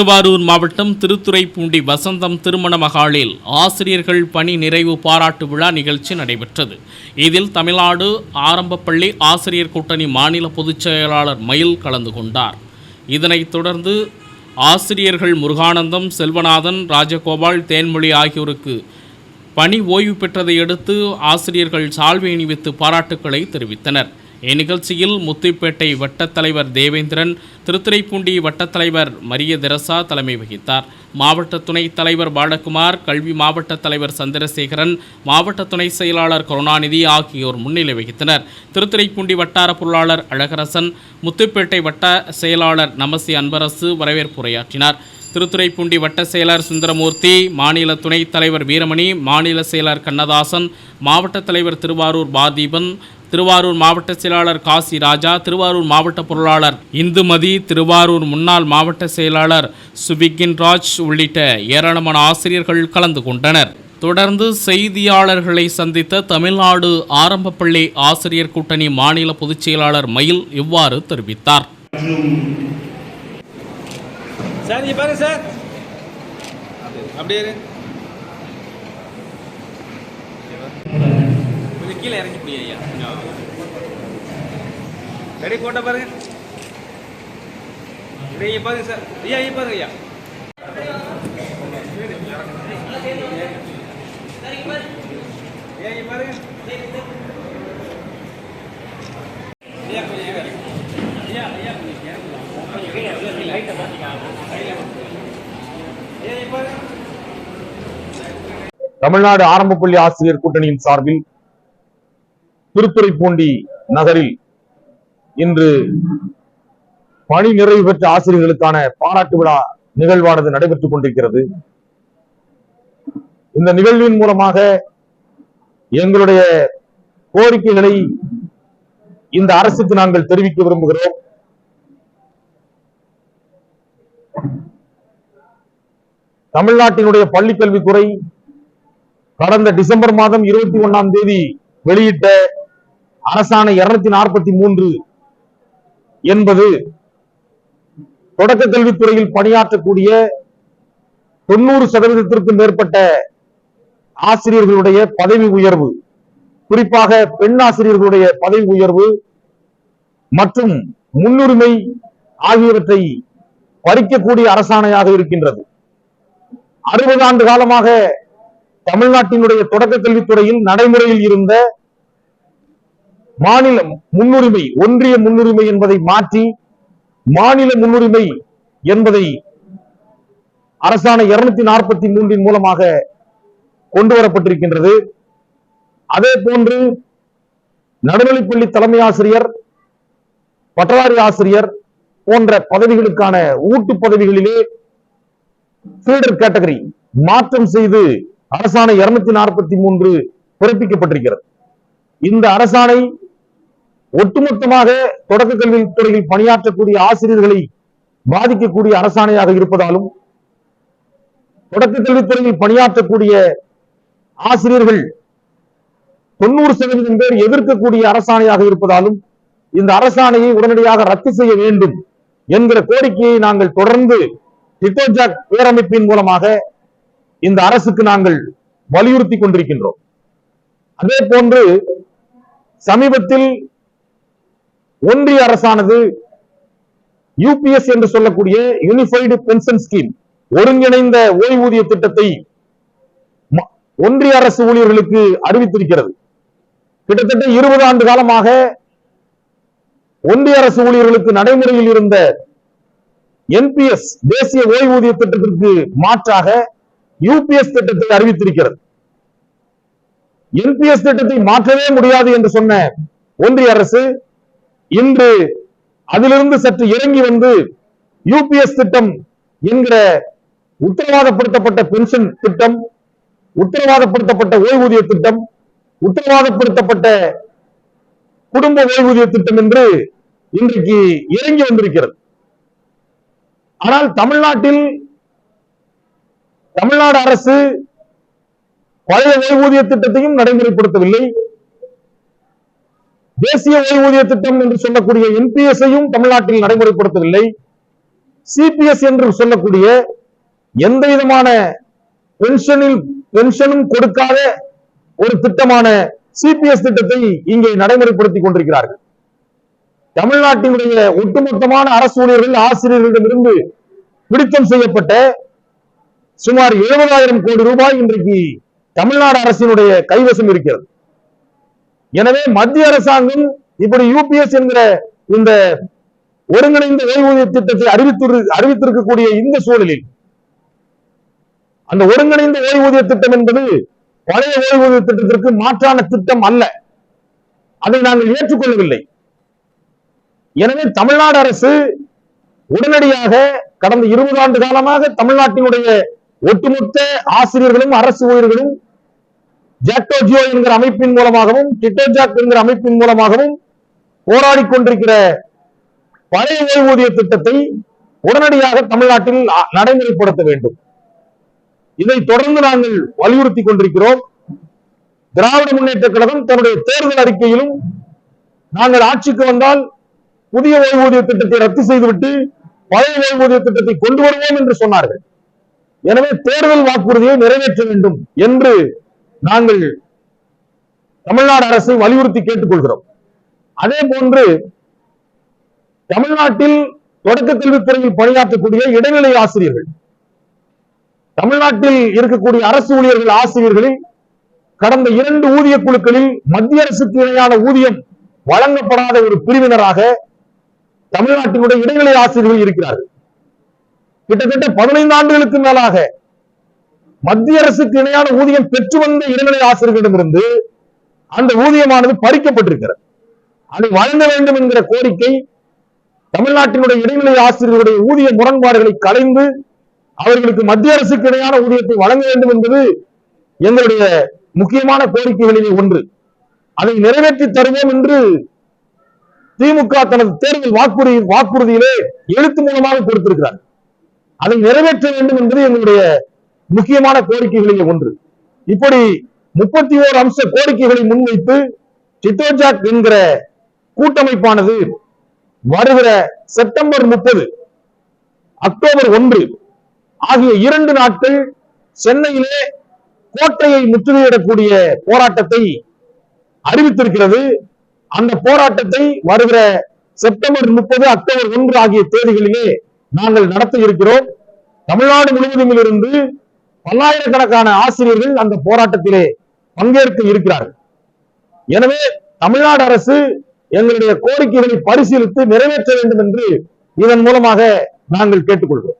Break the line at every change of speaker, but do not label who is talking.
திருவாரூர் மாவட்டம் திருத்துறைப்பூண்டி வசந்தம் திருமண மகாலில் ஆசிரியர்கள் பணி நிறைவு பாராட்டு விழா நிகழ்ச்சி நடைபெற்றது. இதில் தமிழ்நாடு ஆரம்பப்பள்ளி ஆசிரியர் கூட்டணி மாநில பொதுச் செயலாளர் மயில் கலந்து கொண்டார். இதனைத் தொடர்ந்து ஆசிரியர்கள் முருகானந்தம் செல்வநாதன் ராஜகோபால் தேன்மொழி ஆகியோருக்கு பணி ஓய்வு பெற்றதை அடுத்து ஆசிரியர்கள் சால்வை அணிவித்து பாராட்டுக்களை தெரிவித்தனர். இந்நிகழ்ச்சியில் முத்துப்பேட்டை வட்டத் தலைவர் தேவேந்திரன் திருத்துறைப்பூண்டி வட்டத் தலைவர் மரிய தெரசா தலைமை வகித்தார். மாவட்ட துணைத் தலைவர் பாலகுமார் கல்வி மாவட்ட தலைவர் சந்திரசேகரன் மாவட்ட துணை செயலாளர் கருணாநிதி ஆகியோர் முன்னிலை வகித்தனர். திருத்துறைப்பூண்டி வட்டார பொருளாளர் அழகரசன் முத்துப்பேட்டை வட்ட செயலாளர் நமசி அன்பரசு வரவேற்புரையாற்றினார். திருத்துறைப்பூண்டி வட்ட செயலர் சுந்தரமூர்த்தி மாநில துணைத் தலைவர் வீரமணி மாநில செயலர் கண்ணதாசன் மாவட்ட தலைவர் திருவாரூர் பாதீபன் திருவாரூர் மாவட்ட செயலாளர் காசி ராஜா திருவாரூர் மாவட்ட பொருளாளர் இந்துமதி திருவாரூர் முன்னாள் மாவட்ட செயலாளர் சுபிகின் ராஜ் உள்ளிட்ட ஏராளமான ஆசிரியர்கள் கலந்து கொண்டனர். தொடர்ந்து செய்தியாளர்களை சந்தித்த தமிழ்நாடு ஆரம்பப்பள்ளி ஆசிரியர் கூட்டணி மாநில பொதுச் செயலாளர் மயில் இவ்வாறு தெரிவித்தார்.
சார் நீ பாருங்க சார் அப்படியே இரு. கொஞ்சம் கீழே இறங்கி முடியும் ஐயா. கொஞ்சம் ரெடி போட்ட பாருங்க. பாருங்க சார். ஐயா பாருங்க ஐயா. பாருங்க. ஐயா கொஞ்சம் ஐயா ஐயா கொஞ்சம் கொஞ்சம் கீழே லைட்டை பாருங்க.
தமிழ்நாடு ஆரம்ப பள்ளி ஆசிரியர் கூட்டணியின் சார்பில் திருத்துறைப்பூண்டி நகரில் இன்று பணி நிறைவு பெற்ற ஆசிரியர்களுக்கான பாராட்டு விழா நிகழ்வானது நடைபெற்றுக் கொண்டிருக்கிறது. இந்த நிகழ்வின் மூலமாக எங்களுடைய கோரிக்கைகளை இந்த அரசுக்கு நாங்கள் தெரிவிக்க விரும்புகிறோம். தமிழ்நாட்டினுடைய பள்ளிக்கல்வித்துறை கடந்த டிசம்பர் மாதம் இருபத்தி ஒண்ணாம் தேதி வெளியிட்ட அரசாணை இருநூத்தி நாற்பத்தி மூன்று என்பது தொடக்க கல்வித்துறையில் பணியாற்றக்கூடிய தொண்ணூறு சதவீதத்திற்கும் மேற்பட்ட ஆசிரியர்களுடைய பதவி உயர்வு குறிப்பாக பெண் ஆசிரியர்களுடைய பதவி உயர்வு மற்றும் முன்னுரிமை ஆகியவற்றை பறிக்கக்கூடிய அரசாணையாக இருக்கின்றது. அறுபது ஆண்டு காலமாக தமிழ்நாட்டினுடைய தொடக்க கல்வித்துறையில் நடைமுறையில் இருந்த மாநில முன்னுரிமை ஒன்றிய முன்னுரிமை என்பதை மாற்றி மாநில முன்னுரிமை என்பதை அரசாணை இருநூத்தி நாற்பத்தி மூன்றின் மூலமாக கொண்டு வரப்பட்டிருக்கின்றது. அதே போன்று நடுநிலைப்பள்ளி தலைமை ஆசிரியர் பட்டதாரி ஆசிரியர் போன்ற பதவிகளுக்கான ஊட்டு பதவிகளிலே ஃபீடர் கேட்டகரி மாற்றம் செய்து அரசாணை இருநூத்தி நாற்பத்தி மூன்று பிறப்பிக்கப்பட்டிருக்கிறது. இந்த அரசாணை ஒட்டுமொத்தமாக தொடக்க கல்வித் துறையில் பணியாற்றக்கூடிய ஆசிரியர்களை பாதிக்கக்கூடிய அரசாணையாக இருப்பதாலும் தொடக்க கல்வித்துறையில் பணியாற்றக்கூடிய ஆசிரியர்கள் தொண்ணூறு சதவீதம் பேர் எதிர்க்கக்கூடிய அரசாணையாக இருப்பதாலும் இந்த அரசாணையை உடனடியாக ரத்து செய்ய வேண்டும் என்கிற கோரிக்கையை நாங்கள் தொடர்ந்து டிட்டோஜாக் பேரமைப்பின் மூலமாக இந்த அரசுக்கு நாங்கள் வலியுறுத்தி கொண்டிருக்கின்றோம். அதே போன்று சமீபத்தில் ஒன்றிய அரசானது யூபிஎஸ் என்று சொல்லக்கூடிய யூனிஃபைடு பென்ஷன் ஸ்கீம் ஒருங்கிணைந்த ஓய்வூதிய திட்டத்தை ஒன்றிய அரசு ஊழியர்களுக்கு அறிவித்திருக்கிறது. கிட்டத்தட்ட இருபது ஆண்டு காலமாக ஒன்றிய அரசு ஊழியர்களுக்கு நடைமுறையில் இருந்த என்பிஎஸ் தேசிய ஓய்வூதிய திட்டத்திற்கு மாற்றாக யூபிஎஸ் திட்டத்தை அறிவித்திருக்கிறது. என்பிஎஸ் திட்டத்தை மாற்றவே முடியாது என்று சொன்ன ஒன்றிய அரசு இன்று அதிலிருந்து சற்று இறங்கி வந்து யூபிஎஸ் திட்டம் என்கிற உத்தரவாதப்படுத்தப்பட்ட பென்ஷன் திட்டம் உத்தரவாதப்படுத்தப்பட்ட ஓய்வூதிய திட்டம் உத்தரவாதப்படுத்தப்பட்ட குடும்ப ஓய்வூதிய திட்டம் என்று இன்றைக்கு இறங்கி வந்திருக்கிறது. ஆனால் தமிழ்நாட்டில் தமிழ்நாடு அரசு பழைய ஓய்வூதிய திட்டத்தையும் நடைமுறைப்படுத்தவில்லை. தேசிய ஓய்வூதிய திட்டம் என்று சொல்லக்கூடிய என்பிஎஸ்ஐயும் தமிழ்நாட்டில் நடைமுறைப்படுத்தவில்லை. சிபிஎஸ் என்று சொல்லக்கூடிய எந்த விதமான பென்ஷனில் பென்ஷனும் கொடுக்காத ஒரு திட்டமான சிபிஎஸ் திட்டத்தை இங்கே நடைமுறைப்படுத்திக் கொண்டிருக்கிறார்கள். தமிழ்நாட்டினுடைய ஒட்டுமொத்தமான அரசு ஊழியர்கள் ஆசிரியர்களிடமிருந்து பிடித்தம் செய்யப்பட்ட சுமார் எழுபதாயிரம் கோடி ரூபாய் இன்றைக்கு தமிழ்நாடு அரசினுடைய கைவசம் இருக்கிறது. எனவே மத்திய அரசாங்கம் இப்படி யூபிஎஸ் என்கிற இந்த ஒருங்கிணைந்த ஓய்வூதிய திட்டத்தை அறிவித்து அறிவித்திருக்கக்கூடிய இந்த சூழலில் அந்த ஒருங்கிணைந்த ஓய்வூதிய திட்டம் என்பது பழைய ஓய்வூதிய திட்டத்திற்கு மாற்றான திட்டம் அல்ல. அதை நாங்கள் ஏற்றுக்கொள்ளவில்லை. எனவே தமிழ்நாடு அரசு உடனடியாக கடந்த இருபது ஆண்டு காலமாக தமிழ்நாட்டினுடைய ஒட்டுமொத்த ஆசிரியர்களும் அரசு ஊழியர்களும் ஜாக்டோ ஜியோ என்கிற அமைப்பின் மூலமாகவும் டிட்டோஜாக் என்கிற அமைப்பின் மூலமாகவும் போராடி கொண்டிருக்கிற பழைய ஓய்வூதிய திட்டத்தை உடனடியாக தமிழ்நாட்டில் நடைமுறைப்படுத்த வேண்டும். இதை தொடர்ந்து நாங்கள் வலியுறுத்தி கொண்டிருக்கிறோம். திராவிட முன்னேற்ற கழகம் தன்னுடைய தேர்தல் அறிக்கையிலும் நாங்கள் ஆட்சிக்கு வந்தால் புதிய ஓய்வூதிய திட்டத்தை ரத்து செய்துவிட்டு பழைய ஓய்வூதிய திட்டத்தை கொண்டு வருவோம் என்று சொன்னார்கள். எனவே தேர்தல் வாக்குறுதியை நிறைவேற்ற வேண்டும் என்று நாங்கள் தமிழ்நாடு அரசு வலியுறுத்தி கேட்டுக்கொள்கிறோம். அதே போன்று தமிழ்நாட்டில் தொடக்க கல்வித்துறையில் பணியாற்றக்கூடிய இடைநிலை ஆசிரியர்கள் தமிழ்நாட்டில் இருக்கக்கூடிய அரசு ஊழியர்கள் ஆசிரியர்களில் கடந்த இரண்டு ஊதிய குழுக்களில் மத்திய அரசுக்கு இணையான ஊதியம் வழங்கப்படாத ஒரு பிரிவினராக தமிழ்நாட்டினுடைய இடைநிலை ஆசிரியர்கள் இருக்கிறார்கள். கிட்டத்தட்ட பதினைந்து ஆண்டுகளுக்கு மேலாக மத்திய அரசுக்கு இணையான ஊதியம் பெற்று வந்த இடைநிலை ஆசிரியர்களிடமிருந்து அந்த ஊதியமானது பறிக்கப்பட்டிருக்கிறது. அதை வழங்க வேண்டும் என்கிற கோரிக்கை தமிழ்நாட்டினுடைய இடைநிலை ஆசிரியர்களுடைய ஊதிய முரண்பாடுகளை கலைந்து அவர்களுக்கு மத்திய அரசுக்கு இணையான ஊதியத்தை வழங்க வேண்டும் என்பது எங்களுடைய முக்கியமான கோரிக்கைகளிலே ஒன்று. அதை நிறைவேற்றி தருவோம் என்று திமுக தனது தேர்தல் வாக்குறுதி வாக்குறுதியிலே எழுத்து மூலமாக கொடுத்திருக்கிறார் அதை நிறைவேற்ற வேண்டும் என்பது எங்களுடைய முக்கியமான கோரிக்கைகளிலே ஒன்று. இப்படி முப்பத்தி ஓரு அம்ச கோரிக்கைகளை முன்வைத்து சித்தோஜாக் என்கிற கூட்டமைப்பானது வருகிற செப்டம்பர் முப்பது அக்டோபர் ஒன்று ஆகிய இரண்டு நாட்கள் சென்னையிலே கோட்டையை முற்றுகையிடக்கூடிய போராட்டத்தை அறிவித்திருக்கிறது. அந்த போராட்டத்தை வருகிற செப்டம்பர் முப்பது அக்டோபர் ஒன்று ஆகிய தேதிகளிலே நாங்கள் நடத்த இருக்கிறோம். தமிழ்நாடு முழுவதும் இருந்து பல்லாயிரக்கணக்கான ஆசிரியர்கள் அந்த போராட்டத்திலே பங்கேற்க இருக்கிறார்கள். எனவே தமிழ்நாடு அரசு எங்களுடைய கோரிக்கைகளை பரிசீலித்து நிறைவேற்ற வேண்டும் என்று இதன் மூலமாக நாங்கள் கேட்டுக்கொள்கிறோம்.